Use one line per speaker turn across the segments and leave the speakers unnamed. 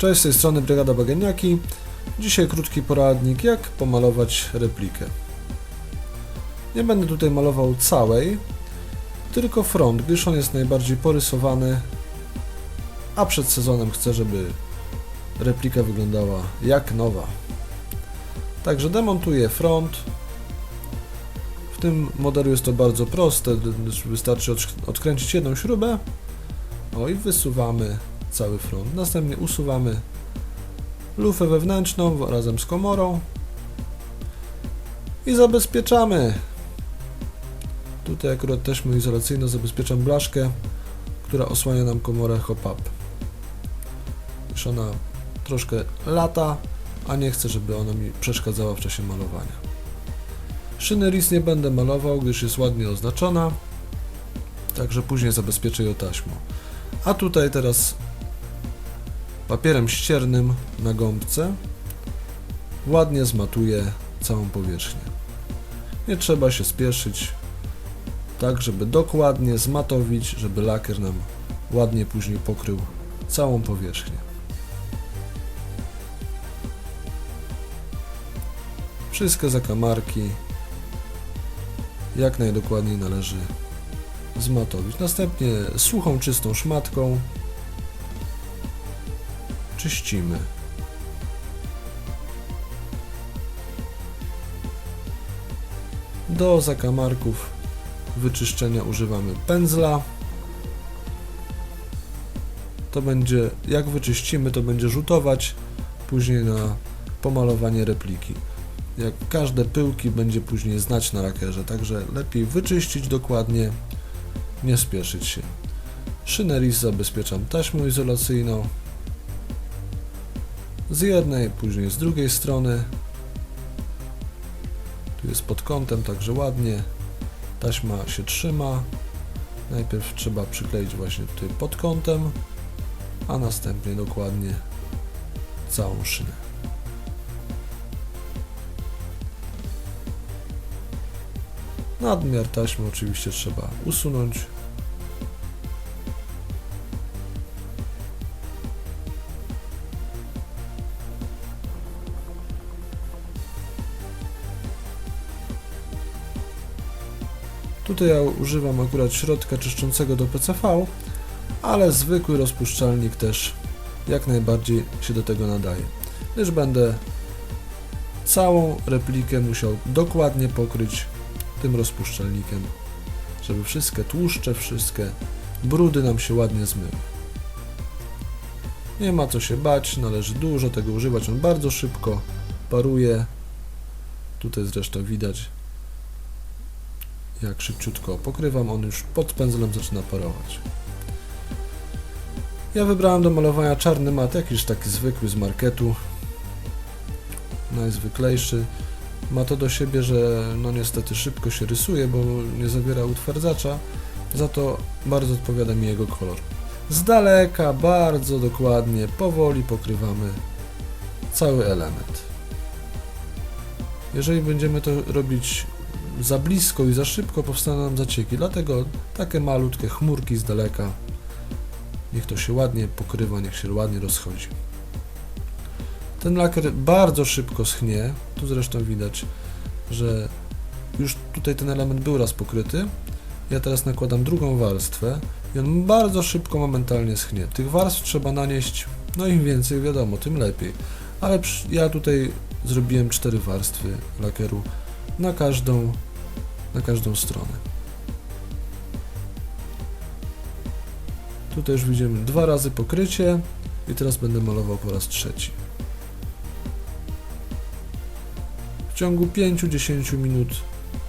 Cześć, z tej strony Brygada Bagieniaki. Dzisiaj krótki poradnik, jak pomalować replikę. Nie będę tutaj malował całej, tylko front, gdyż on jest najbardziej porysowany, a przed sezonem chcę, żeby replika wyglądała jak nowa. Także demontuję front. W tym modelu jest to bardzo proste, wystarczy odkręcić jedną śrubę. O i wysuwamy cały front. Następnie usuwamy lufę wewnętrzną razem z komorą i zabezpieczamy. Tutaj akurat taśmą izolacyjną zabezpieczam blaszkę, która osłania nam komorę hop-up. Już ona troszkę lata, a nie chcę, żeby ona mi przeszkadzała w czasie malowania. Szyny RIS nie będę malował, gdyż jest ładnie oznaczona, także później zabezpieczę ją taśmą. A tutaj teraz papierem ściernym na gąbce ładnie zmatuję całą powierzchnię. Nie trzeba się spieszyć, tak żeby dokładnie zmatowić, żeby lakier nam ładnie później pokrył całą powierzchnię. Wszystkie zakamarki jak najdokładniej należy zmatowić. Następnie suchą, czystą szmatką czyścimy. Do zakamarków wyczyszczenia używamy pędzla. To będzie, jak wyczyścimy, to będzie rzutować później na pomalowanie repliki. Jak każde pyłki będzie później znać na lakierze, także lepiej wyczyścić dokładnie, nie spieszyć się. Szynę RIS zabezpieczam taśmą izolacyjną z jednej, później z drugiej strony. Tu jest pod kątem, także ładnie. Taśma się trzyma. Najpierw trzeba przykleić właśnie tutaj pod kątem, a następnie dokładnie całą szynę. Nadmiar taśmy oczywiście trzeba usunąć. Tutaj ja używam akurat środka czyszczącego do PCV, ale zwykły rozpuszczalnik też jak najbardziej się do tego nadaje. Gdyż będę całą replikę musiał dokładnie pokryć tym rozpuszczalnikiem, żeby wszystkie tłuszcze, wszystkie brudy nam się ładnie zmyły. Nie ma co się bać, należy dużo tego używać, on bardzo szybko paruje. Tutaj zresztą widać, jak szybciutko pokrywam, on już pod pędzlem zaczyna parować. Ja wybrałem do malowania czarny mat, jakiś taki zwykły z marketu, najzwyklejszy. Ma to do siebie, że no niestety szybko się rysuje, bo nie zawiera utwardzacza, za to bardzo odpowiada mi jego kolor. Z daleka, bardzo dokładnie, powoli pokrywamy cały element. Jeżeli będziemy to robić za blisko i za szybko, powstaną nam zacieki, dlatego takie malutkie chmurki z daleka. Niech to się ładnie pokrywa, niech się ładnie rozchodzi. Ten lakier bardzo szybko schnie. Tu zresztą widać, że już tutaj ten element był raz pokryty. Ja teraz nakładam drugą warstwę i on bardzo szybko, momentalnie schnie. Tych warstw trzeba nanieść, no im więcej wiadomo, tym lepiej. Ale ja tutaj zrobiłem cztery warstwy lakieru na każdą, na każdą stronę. Tutaj już widzimy dwa razy pokrycie i teraz będę malował po raz trzeci. W ciągu 5-10 minut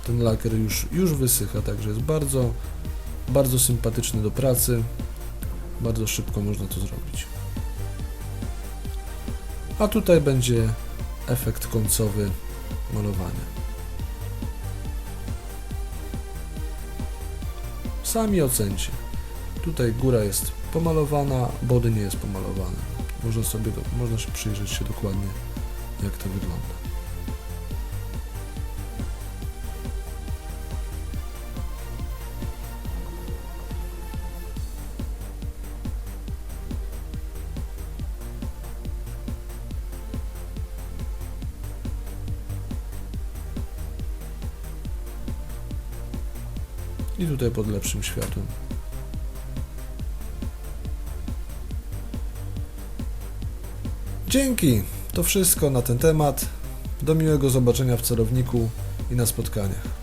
ten lakier już, już wysycha, także jest bardzo, bardzo sympatyczny do pracy. Bardzo szybko można to zrobić. A tutaj będzie efekt końcowy malowania. Sami ocencie. Tutaj góra jest pomalowana, body nie jest pomalowane. Można sobie, można się przyjrzeć się dokładnie, jak to wygląda. I tutaj pod lepszym światłem. Dzięki! To wszystko na ten temat. Do miłego zobaczenia w celowniku i na spotkaniach.